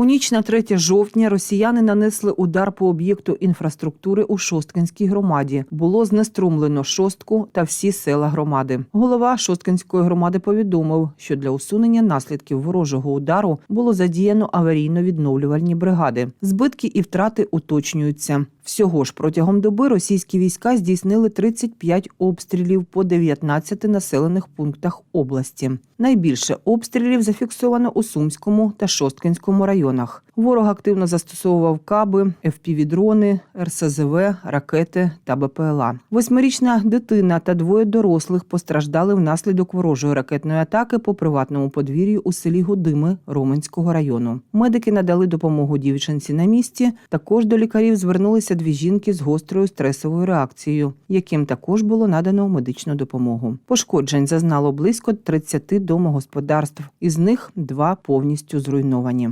У ніч на 3 жовтня росіяни нанесли удар по об'єкту інфраструктури у Шосткинській громаді. Було знеструмлено шостку та всі села громади. Голова Шосткинської громади повідомив, що для усунення наслідків ворожого удару було задіяно аварійно-відновлювальні бригади. Збитки і втрати уточнюються. Всього ж протягом доби російські війська здійснили 35 обстрілів по 19 населених пунктах області. Найбільше обстрілів зафіксовано у Сумському та Шосткинському районах. Ворог активно застосовував каби, FPV-дрони, РСЗВ, ракети та БПЛА. Восьмирічна дитина та двоє дорослих постраждали внаслідок ворожої ракетної атаки по приватному подвір'ю у селі Годими Роменського району. Медики надали допомогу дівчинці на місці. Також до лікарів звернулися дві жінки з гострою стресовою реакцією, яким також було надано медичну допомогу. Пошкоджень зазнало близько 30 домогосподарств, із них два повністю зруйновані.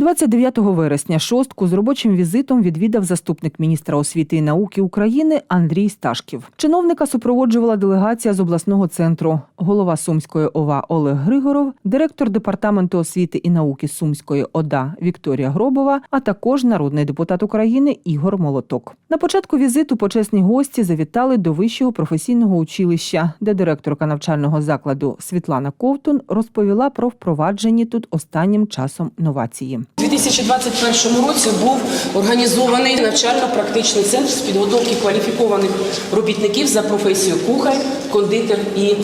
29 вересня шостку з робочим візитом відвідав заступник міністра освіти і науки України Андрій Сташків. Чиновника супроводжувала делегація з обласного центру, голова Сумської ОВА Олег Григоров, директор департаменту освіти і науки Сумської ОДА Вікторія Гробова, а також народний депутат України Ігор Молоток. На початку візиту почесні гості завітали до вищого професійного училища, де директорка навчального закладу Світлана Ковтун розповіла про впроваджені тут останнім часом новації. У 2021 році був організований навчально-практичний центр з підготовки кваліфікованих робітників за професією кухар, кондитер і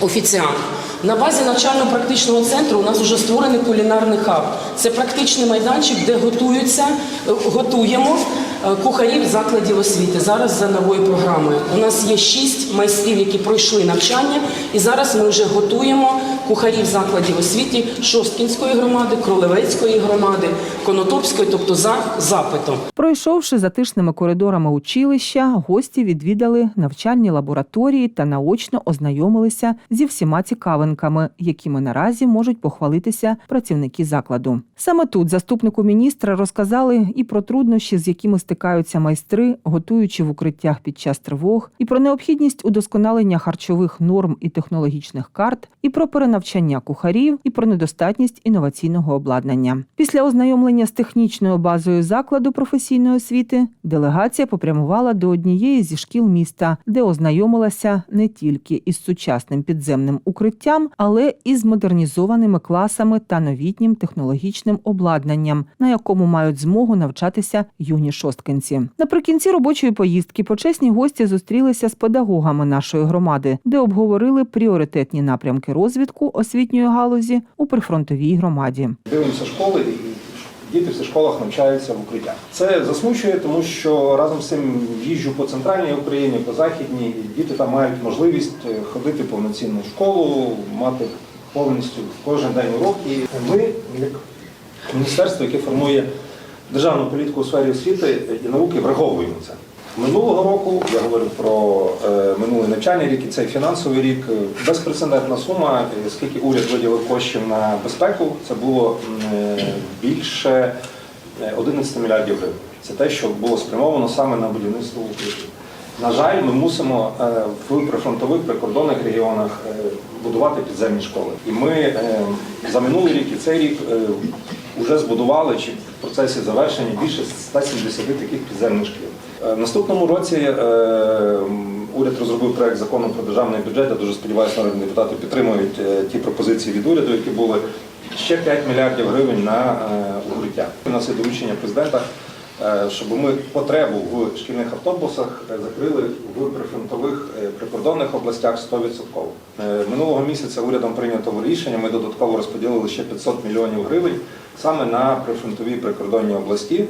офіціант. На базі навчально-практичного центру у нас вже створений кулінарний хаб. Це практичний майданчик, де готуються, готуємо кухарів закладів освіти. Зараз за новою програмою. У нас є шість майстрів, які пройшли навчання, і зараз ми вже готуємо кухарів закладів освіти Шосткінської громади, Кролевецької громади, Конотопської, тобто за запитом. Пройшовши затишними коридорами училища, гості відвідали навчальні лабораторії та наочно ознайомилися зі всіма цікавинками, якими наразі можуть похвалитися працівники закладу. Саме тут заступнику міністра розказали і про труднощі, з якими стикаються майстри, готуючи в укриттях під час тривог, і про необхідність удосконалення харчових норм і технологічних карт, і про перенавчання кухарів, і про недостатність інноваційного обладнання. Після ознайомлення з технічною базою закладу професійної освіти делегація попрямувала до однієї зі шкіл міста, де ознайомилася не тільки із сучасним підземним укриттям, але і з модернізованими класами та новітнім технологічним обладнанням, на якому мають змогу навчатися юні шосткинці. Наприкінці робочої поїздки почесні гості зустрілися з педагогами нашої громади, де обговорили пріоритетні напрямки розвитку освітньої галузі у прифронтовій громаді. Дивимося школи, діти в цих школах навчаються в укриттях. Це засмучує, тому що разом з цим їжджу по центральній Україні, по західній, діти там мають можливість е, ходити повноцінну школу, мати повністю кожен день уроки. Ми, як міністерство, яке формує державну політику у сфері освіти і науки, враховуємо це. Минулого року я говорю про е, минулий навчальний рік і цей фінансовий рік. е, Безпрецедентна сума, е, скільки уряд виділив коштів на безпеку, це було е, більше е, 11 мільярдів гривень. Це те, що було спрямовано саме на будівництво укриттів. На жаль, ми мусимо е, в прифронтових прикордонних регіонах е, будувати підземні школи. І ми е, за минулий рік і цей рік вже збудували чи в процесі завершення більше 170 таких підземних шкіл. Е, наступному році е, уряд розробив проект закону про державний бюджет. Я дуже сподіваюся, народні депутати підтримують е, ті пропозиції від уряду, які були ще 5 мільярдів гривень на укриття. У нас є доручення президента, щоб ми потребу в шкільних автобусах е, закрили в прифронтових е, прикордонних областях 100%. Е, Минулого місяця урядом прийнято рішення. Ми додатково розподілили ще 500 мільйонів гривень саме на прифронтові прикордонні області.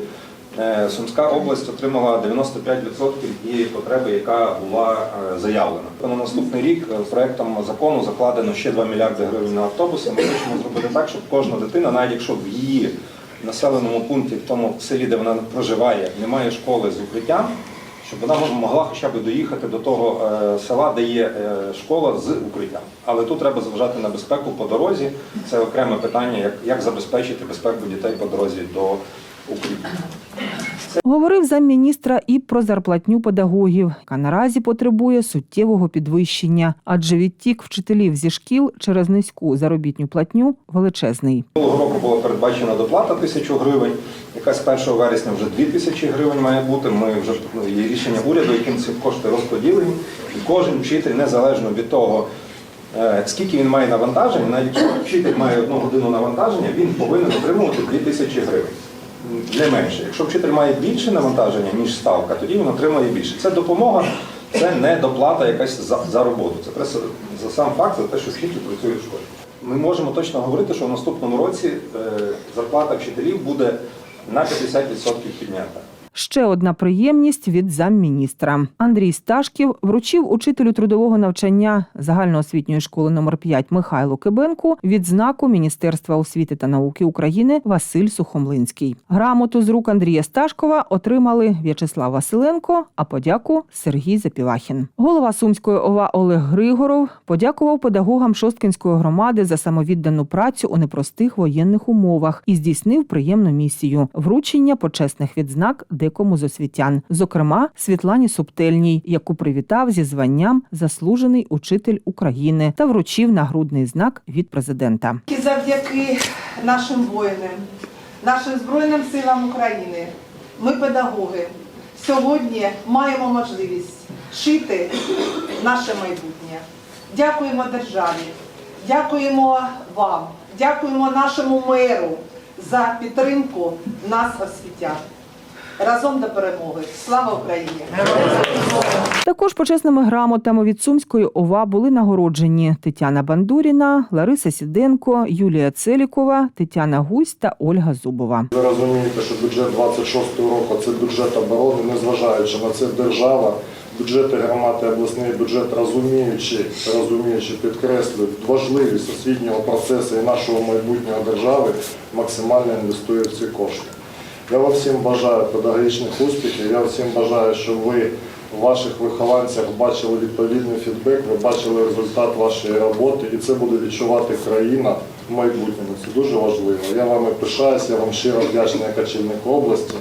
Е, Сумська область отримала 95% тієї потреби, яка була е, заявлена. На наступний рік е, проектом закону закладено ще 2 мільярди гривень на автобуси. Ми хочемо зробити так, щоб кожна дитина, навіть якщо в її населеному пункті, в тому селі, де вона проживає, немає школи з укриттям, щоб вона могла хоча б доїхати до того е, села, де є е, школа з укриттям. Але тут треба зважати на безпеку по дорозі. Це окреме питання, як, як забезпечити безпеку дітей по дорозі до укриття. Говорив замміністра і про зарплатню педагогів, яка наразі потребує суттєвого підвищення, адже відтік вчителів зі шкіл через низьку заробітню платню величезний. Минулого року була передбачена доплата тисячу гривень, яка з 1 вересня вже 2 тисячі гривень має бути. Ми вже ну, є рішення уряду, яким ці кошти розподілені. І кожен вчитель, незалежно від того, е, скільки він має навантажень, навіть якщо вчитель має одну годину навантаження, він повинен отримувати 2 тисячі гривень. Не менше. Якщо вчитель має більше навантаження, ніж ставка, тоді він отримає більше. Це допомога, це не доплата якась за, за роботу. Це просто за сам факт, за те, що вчитель працює в школі. Ми можемо точно говорити, що в наступному році е, зарплата вчителів буде на 50% піднята. Ще одна приємність від замміністра. Андрій Сташків вручив учителю трудового навчання загальноосвітньої школи номер 5 Михайлу Кибенку відзнаку Міністерства освіти та науки України Василь Сухомлинський. Грамоту з рук Андрія Сташкова отримали В'ячеслав Василенко, а подяку Сергій Запілахін. Голова Сумської ОВА Олег Григоров подякував педагогам Шосткинської громади за самовіддану працю у непростих воєнних умовах і здійснив приємну місію вручення почесних відзнак декому з освітян, зокрема Світлані Субтельній, яку привітав зі званням заслужений учитель України та вручив нагрудний знак від президента. І завдяки нашим воїнам, нашим Збройним силам України, ми, педагоги, сьогодні маємо можливість шити наше майбутнє. Дякуємо державі, дякуємо вам, дякуємо нашому меру за підтримку нас, освітян. Разом до перемоги. Слава Україні! Також почесними грамотами від Сумської ОВА були нагороджені Тетяна Бандуріна, Лариса Сіденко, Юлія Целікова, Тетяна Гусь та Ольга Зубова. Ви розумієте, що бюджет 26 року це бюджет оборони, незважаючи на це держава, бюджети громади обласний бюджет розуміючи, розуміючи, підкреслюють важливість освітнього процесу і нашого майбутнього держави, максимально інвестує в ці кошти. Я вам всім бажаю педагогічних успіхів. Я всім бажаю, щоб ви в ваших вихованцях бачили відповідний фідбек, ви бачили результат вашої роботи, і це буде відчувати країна в майбутньому. Це дуже важливо. Я вами пишаюсь, я вам щиро вдячний як очільник області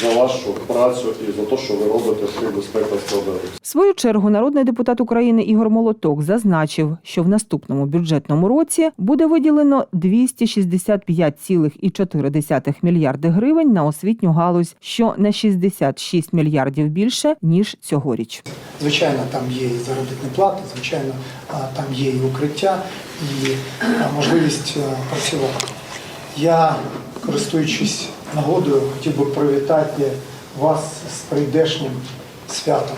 за вашу працю і за те, що ви робите в тих безпеках складових. В свою чергу народний депутат України Ігор Молоток зазначив, що в наступному бюджетному році буде виділено 265,4 мільярди гривень на освітню галузь, що на 66 мільярдів більше ніж цьогоріч. Звичайно, там є і заробітні плати, звичайно, а, там є і укриття, і можливість е, працювати. Я, користуючись нагодою, хотів би привітати вас з прийдешнім святом,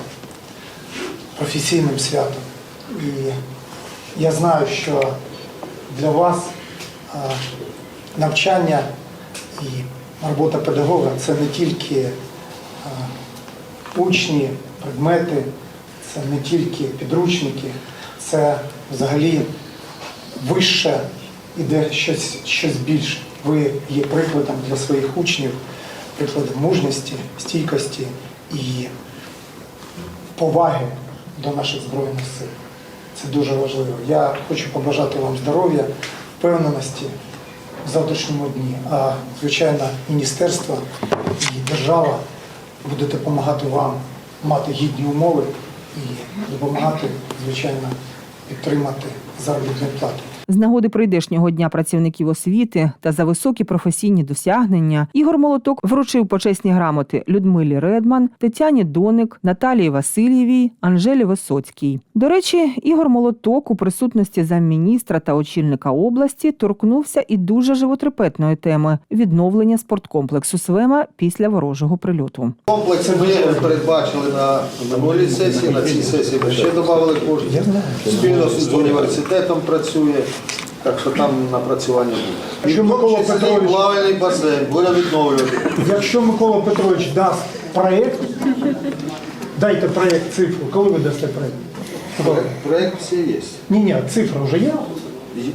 професійним святом. І я знаю, що для вас навчання і робота педагога це не тільки учні, предмети, це не тільки підручники, це взагалі вище іде щось, щось більше. Ви є прикладом для своїх учнів, прикладом мужності, стійкості і поваги до наших Збройних сил. Це дуже важливо. Я хочу побажати вам здоров'я, впевненості в завтрашньому дні. А звичайно, міністерство і держава буде допомагати вам мати гідні умови і допомагати, звичайно, підтримати заробітну плату. З нагоди прийдешнього дня працівників освіти та за високі професійні досягнення Ігор Молоток вручив почесні грамоти Людмилі Редман, Тетяні Доник, Наталії Васильєвій, Анжелі Висоцькій. До речі, Ігор Молоток у присутності замміністра та очільника області торкнувся і дуже животрепетної теми відновлення спорткомплексу Свема після ворожого прильоту. Комплекс ми передбачили на минулій сесії, на цій сесії ми ще додали кошти. Спільно з університетом працює, так що там напрацювання буде. І Що в тому Микола Петрович- плавальний басейн буде відновлювати. Якщо Микола Петрович дасть проєкт, дайте проєкт цифру. Коли ви дасте проєкт? Проєкт всі є. Ні, ні, цифра вже є.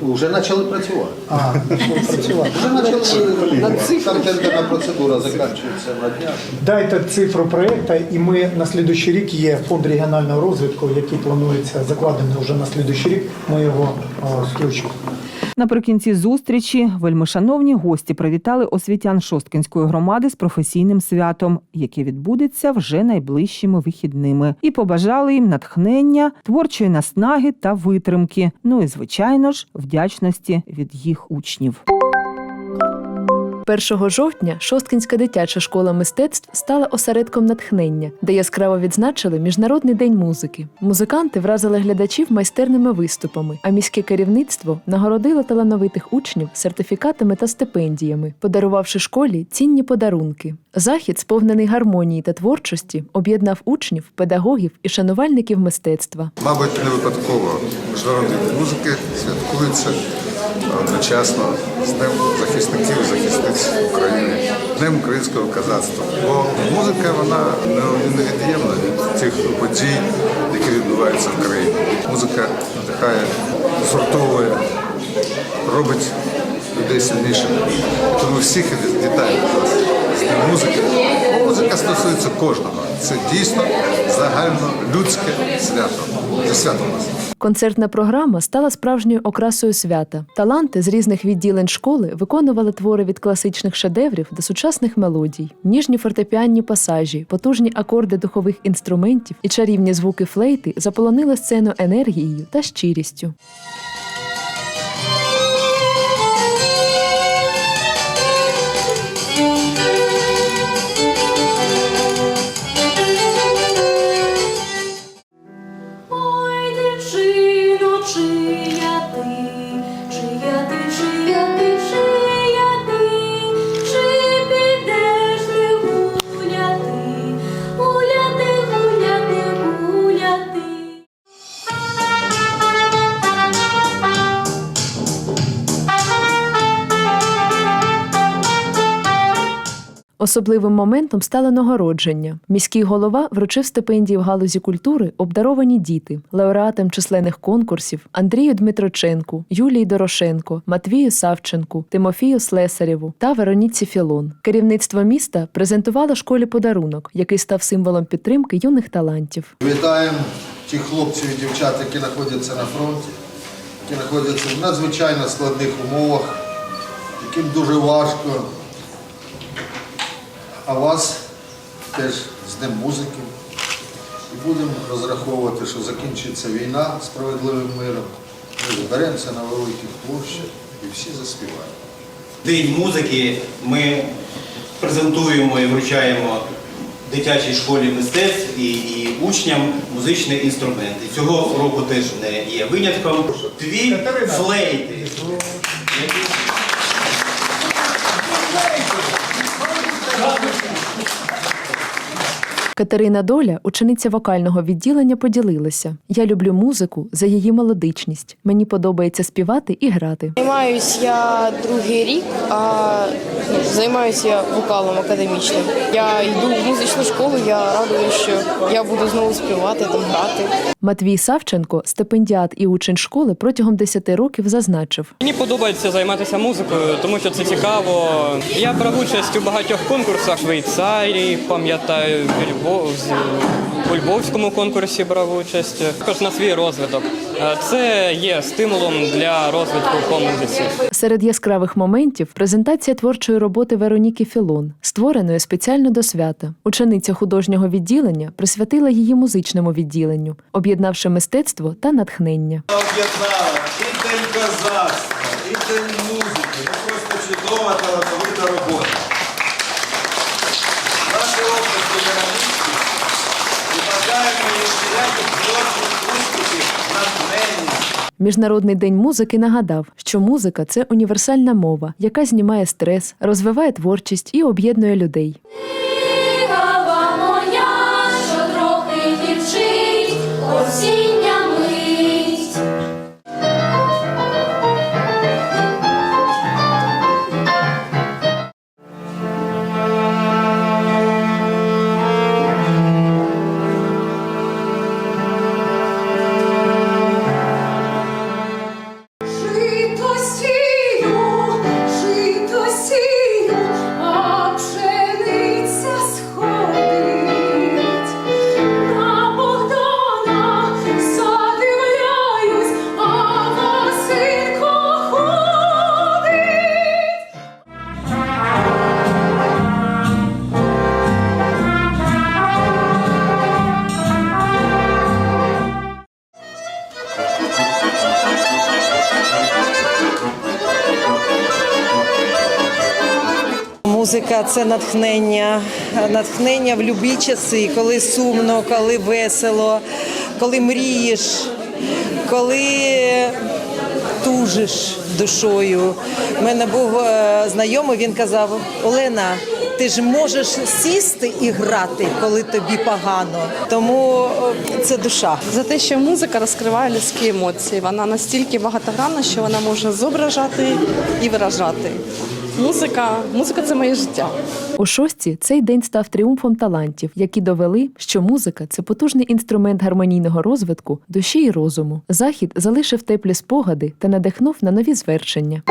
Вже почали працювати. А, почали працювати. Вже почали, там тендерна процедура закінчується на днях. Дайте цифру проєкту, і ми на слідуючий рік є фонд регіонального розвитку, який планується закладений вже на слідуючий рік. Ми його включимо. Наприкінці зустрічі вельмишановні гості привітали освітян Шосткінської громади з професійним святом, яке відбудеться вже найближчими вихідними, і побажали їм натхнення, творчої наснаги та витримки. Ну і звичайно ж, вдячності від їх учнів. 1 жовтня Шосткінська дитяча школа мистецтв стала осередком натхнення, де яскраво відзначили Міжнародний день музики. Музиканти вразили глядачів майстерними виступами, а міське керівництво нагородило талановитих учнів сертифікатами та стипендіями, подарувавши школі цінні подарунки. Захід, сповнений гармонії та творчості, об'єднав учнів, педагогів і шанувальників мистецтва. Мабуть, не випадково міжнародний день музики святкується одночасно з Днем захисників і захисниць України, Днем українського козацтва. Бо музика вона невід'ємна від тих подій, які відбуваються в країні. Музика надихає, згуртовує, робить людей сильнішими. Тому всіх вітаю з Днем музики. Музика стосується кожного. Це дійсно загальнолюдське свято. Це свято нас. Концертна програма стала справжньою окрасою свята. Таланти з різних відділень школи виконували твори від класичних шедеврів до сучасних мелодій, ніжні фортепіанні пасажі, потужні акорди духових інструментів і чарівні звуки флейти заполонили сцену енергією та щирістю. Особливим моментом стало нагородження. Міський голова вручив стипендії в галузі культури обдаровані діти, лауреатам численних конкурсів Андрію Дмитроченку, Юлії Дорошенко, Матвію Савченку, Тимофію Слесарєву та Вероніці Філон. Керівництво міста презентувало школі подарунок, який став символом підтримки юних талантів. Вітаємо тих хлопців і дівчат, які знаходяться на фронті, які знаходяться в надзвичайно складних умовах, яким дуже важко. А вас теж з Днем музики. І будемо розраховувати, що закінчиться війна справедливим миром. Ми зберемося на великих площах і всі заспіваємо. День музики ми презентуємо і вручаємо дитячій школі мистецтв і, і учням музичний інструмент. Цього року теж не є винятком. Дві флейти. Катерина Доля, учениця вокального відділення, поділилася: Я люблю музику за її мелодичність. Мені подобається співати і грати. Займаюсь я другий рік, а займаюся я вокалом академічним. Я йду в музичну школу, я радую, що я буду знову співати, там грати. Матвій Савченко, стипендіат і учень школи протягом 10 років зазначив. Мені подобається займатися музикою, тому що це цікаво. Я брав участь у багатьох конкурсах в Швейцарії, пам'ятаю, в Львов- з- у Львовському конкурсі брав участь. Також на свій розвиток. Е, Це є стимулом для розвитку по музиці. Серед яскравих моментів презентація творчої роботи Вероніки Філон, створеної спеціально до свята. Учениця художнього відділення присвятила її музичному відділенню, об'єднавши мистецтво та натхнення. Об'єднала і день козацтва, і день музики. Ну просто чудова талановита робота. Наші області Веронички і бажаємо їй всіляких творчих успіхів, натхнення. Міжнародний день музики нагадав, що музика це універсальна мова, яка знімає стрес, розвиває творчість і об'єднує людей. Музика це натхнення, натхнення в любі часи, коли сумно, коли весело, коли мрієш, коли тужиш душою. У мене був е, знайомий, він казав: Олена, ти ж можеш сісти і грати, коли тобі погано. Тому е, це душа. За те, що музика розкриває людські емоції. Вона настільки багатогранна, що вона може зображати і виражати. Музика, музика це моє життя. У шостці цей день став тріумфом талантів, які довели, що музика це потужний інструмент гармонійного розвитку душі і розуму. Захід залишив теплі спогади та надихнув на нові звершення.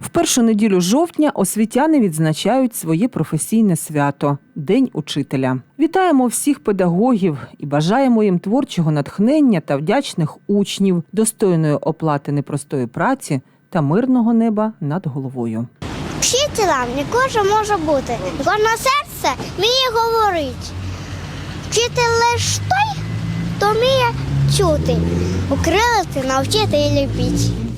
В першу неділю жовтня освітяни відзначають своє професійне свято День учителя. Вітаємо всіх педагогів і бажаємо їм творчого натхнення та вдячних учнів, достойної оплати непростої праці та мирного неба над головою. Вчителем кожен може бути. Кожне серце вміє говорити. Вчитель лиш той, хто вміє чути, укрилити, навчити і любити.